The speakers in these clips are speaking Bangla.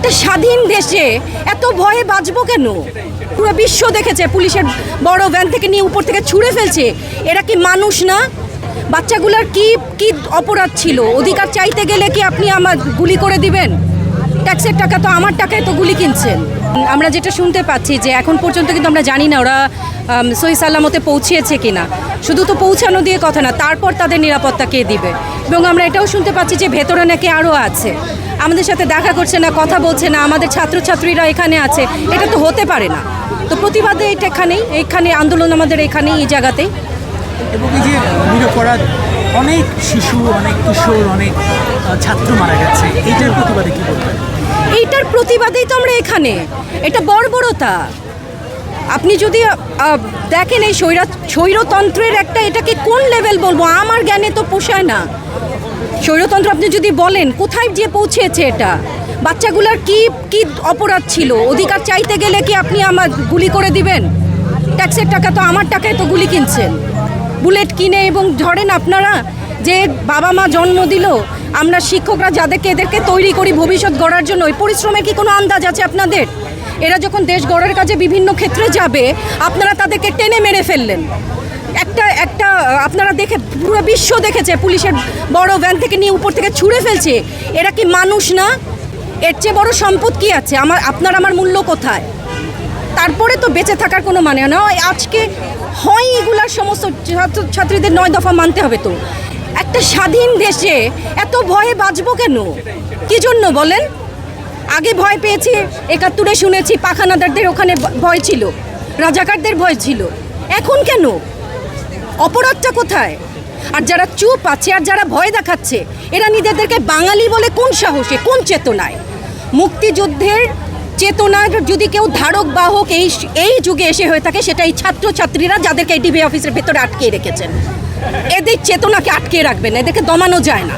একটা স্বাধীন দেশে এত ভয়ে বাঁচবো কেন? পুরো বিশ্ব দেখেছে, পুলিশের বড় ভ্যান থেকে নিয়ে উপর থেকে ছুঁড়ে ফেলছে। এরা কি মানুষ না? বাচ্চাগুলোর কি কি অপরাধ ছিল? অধিকার চাইতে গেলে কি আপনি আমার গুলি করে দিবেন? ট্যাক্সের টাকা তো আমার টাকায় তো গুলি কিনছেন। আমরা যেটা শুনতে পাচ্ছি যে এখন পর্যন্ত কিন্তু আমরা জানি না ওরা সহি সাল্লামতে পৌঁছিয়েছে কিনা। শুধু তো পৌঁছানো দিয়ে কথা না তারপর তাদের নিরাপত্তা কে দিবে? এবং আমরা এটাও শুনতে পাচ্ছি যে ভেতরে নাকি আরও আছে। আমাদের সাথে দেখা করছে না কথা বলছে না আমাদের ছাত্রছাত্রীরা এখানে আছে এটা তো হতে পারে না। তো প্রতিবাদে এটা এখানেই এখানে আন্দোলন আমাদের এখানেই এই জায়গাতেই। এবং এই যে নিরপরাধ অনেক শিশু অনেক কিশোর অনেক ছাত্র মারা গেছে এইটার প্রতিবাদে কি বলবেন? এইটার প্রতিবাদেই তো আমরা এখানে। এটা বর্বরতা। আপনি যদি দেখেন এই স্বৈরা, স্বৈরতন্ত্রের একটা এটাকে কোন লেভেল বলব? আমার জ্ঞানে তো পোষায় না। স্বৈরতন্ত্র আপনি যদি বলেন, কোথায় যে পৌঁছেছে এটা? বাচ্চাগুলোর কি কি অপরাধ ছিল? অধিকার চাইতে গেলে কি আপনি আমার গুলি করে দিবেন? ট্যাক্সের টাকা তো আমার টাকায় তো গুলি কিনছেন। বুলেট কিনে এবং ধরেন আপনারা যে বাবা মা জন্ম দিল, আমরা শিক্ষকরা যাদেরকে এদেরকে তৈরি করি ভবিষ্যৎ গড়ার জন্য, ওই পরিশ্রমের কি কোনো আন্দাজ আছে আপনাদের? এরা যখন দেশ গড়ার কাজে বিভিন্ন ক্ষেত্রে যাবে, আপনারা তাদেরকে টেনে মেরে ফেললেন। একটা একটা, আপনারা দেখে, পুরো বিশ্ব দেখেছে, পুলিশের বড় ভ্যান থেকে নিয়ে উপর থেকে ছুঁড়ে ফেলছে। এরা কি মানুষ না? এর চেয়ে বড় সম্পদ কি আছে? আমার, আপনার আমার মূল্য কোথায়? তারপরে তো বেঁচে থাকার কোনো মানে না আজকে হয় এগুলার সমস্ত ছাত্র ছাত্রীদের নয় দফা মানতে হবে তো। একটা স্বাধীন দেশে এত ভয়ে বাঁচবো কেন? কি জন্য বলেন? আগে ভয় পেয়েছি, একাত্তরে শুনেছি পাখানাদারদের ওখানে ভয় ছিল, রাজাকারদের ভয় ছিল। এখন কেন? অপরাধটা কোথায়? আর যারা চুপ আছে আর যারা ভয় দেখাচ্ছে, এরা নিজেদেরকে বাঙালি বলে কোন সাহসে, কোন চেতনায়? মুক্তিযুদ্ধের চেতনার যদি কেউ ধারক, বাহক এই এই যুগে এসে হয়ে থাকে সেটা এই ছাত্রছাত্রীরা যাদেরকে ডিবি অফিসের ভেতরে আটকে রেখেছেন। এদের চেতনাকে আটকে রাখবেন, এদেরকে দমানো যায় না।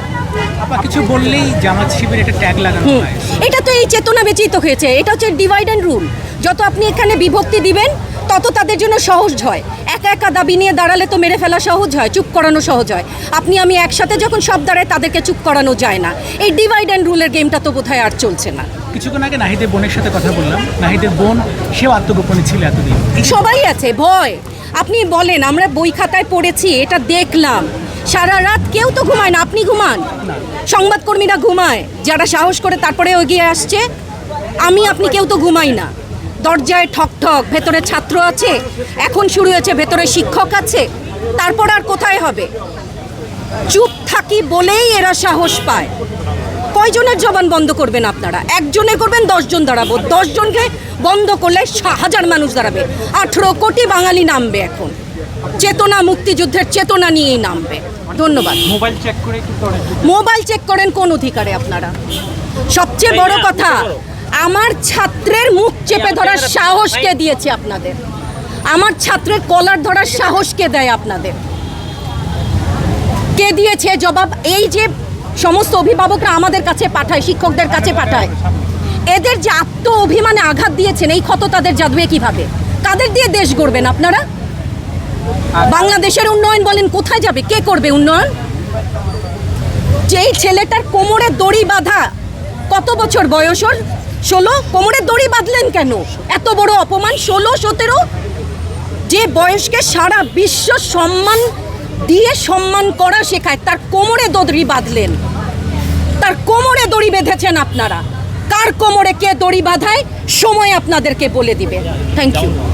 আপা কিছু বললেই জামাত শিবির এটা ট্যাগ লাগানো হয়। এটা তো এই চেতনা বেচিত হয়েছে। এটা হচ্ছে ডিভাইড অ্যান্ড রুল যত আপনি এখানে বিভক্তি দিবেন তত তাদের জন্য সহজ হয়। একা একা দাবি নিয়ে দাঁড়ালে তো মেরে ফেলা সহজ হয় চুপ করানো সহজ হয়। আপনি আমি একসাথে যখন সব দাঁড়ায় তাদেরকে চুপ করানো যায় না। এই ডিভাইড অ্যান্ড রুলের গেমটা তো বোধহয় আর চলছে না। কিছুক্ষণ আগে নাহিদের বোনের সাথে কথা বললাম। নাহিদের বোন সেও আত্মগোপনে ছিল এতদিন। সবাই আছে ভয়। আপনি বলেন আমরা বই খাতায় পড়েছি এটা দেখলাম। সারা রাত কেউ তো ঘুমায় না, আপনি ঘুমান। সংবাদকর্মীরা ঘুমায়, যারা সাহস করে তারপরে এগিয়ে আসছে, আমি, আপনি কেউ তো ঘুমাই না। দরজায় ঠক ঠক, ভেতরে ছাত্র আছে, এখন শুরু হয়েছে, ভেতরে শিক্ষক আছে, তারপর আর কোথায় হবে? চুপ থাকি বলেই এরা সাহস পায়। কয়জনের জবান বন্ধ করবেন আপনারা? একজনে করবেন, দশজন দাঁড়াবো। দশজনকে বন্ধ করলে হাজার মানুষ দাঁড়াবে। আঠেরো কোটি বাঙালি নামবে এখন। চেতনা মুক্তিযুদ্ধের চেতনা নিয়েই নামবে। ধন্যবাদ। মোবাইল চেক করে মোবাইল চেক করেন কোন অধিকারে আপনারা? সবচেয়ে বড় কথা আমার ছাত্রের মুখ চেপে ধরার সাহস কে দিয়েছে আপনাদের। আমার ছাত্রের কলার ধরার সাহস কে দেয় আপনাদের। কে দিয়েছে জবাব? এই যে সমস্ত অভিভাবকরা আমাদের কাছে পাঠায় শিক্ষকদের কাছে পাঠায়। এদের যে আত্ম অভিমানে আঘাত দিয়েছেন এই ক্ষত তাদের জাদুয়ে কীভাবে? কাদের দিয়ে দেশ গড়বেন আপনারা? বাংলাদেশের উন্নয়ন বলেন, কোথায় যাবে? কে করবে উন্নয়ন? যেই ছেলেটার কোমরে দড়ি বাঁধা, কত বছর বয়স ওর? ষোলো? কোমরে দড়ি বাঁধলেন কেন? এত বড় অপমান? ষোলো, সতেরো? যে বয়সকে সারা বিশ্ব সম্মান দিয়ে সম্মান করা শেখায়, তার কোমরে দড়ি বাঁধলেন। তার কোমরে দড়ি বেঁধেছেন আপনারা। কার কোমরে কে দড়ি বাঁধায়, সময় আপনাদেরকে বলে দিবে। Thank you